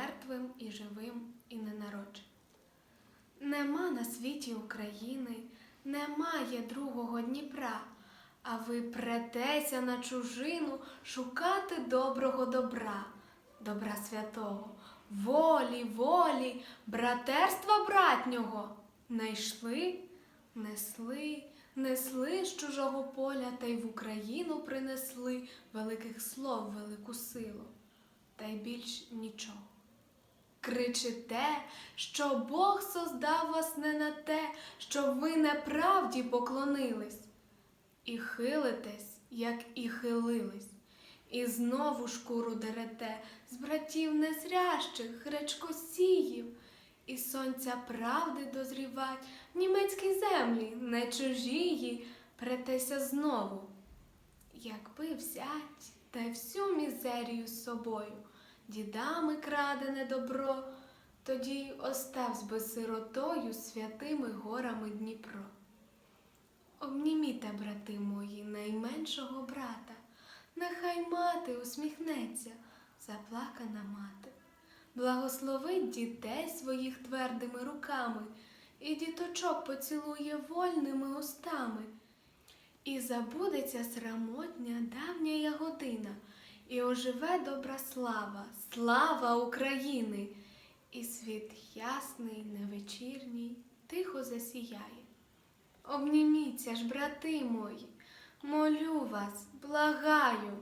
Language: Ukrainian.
мертвим і живим, і ненародженим. Нема на світі України, немає другого Дніпра, а ви претеся на чужину шукати доброго добра, добра святого, волі, волі, братерства братнього. Найшли, несли, несли з чужого поля та й в Україну принесли великих слов велику силу, та й більш нічого. Кричите, що Бог создав вас не на те, щоб ви неправді поклонились, і хилитесь, як і хилились, і знову шкуру дерете з братів незрящих, гречкосіїв, і сонця правди дозрівать в німецькій землі, не чужії, претеся знову. Якби взять та всю мізерію з собою, дідами крадене добро, тоді оставсь би сиротою святими горами Дніпро. Обніміте, брати мої, найменшого брата, нехай мати усміхнеться, заплакана мати. Благословить дітей своїх твердими руками, і діточок поцілує вольними устами. І забудеться срамотня давня година, і оживе добра слава, слава України, і світ ясний, невечірній, тихо засіяє. Обніміться ж, брати мої, молю вас, благаю,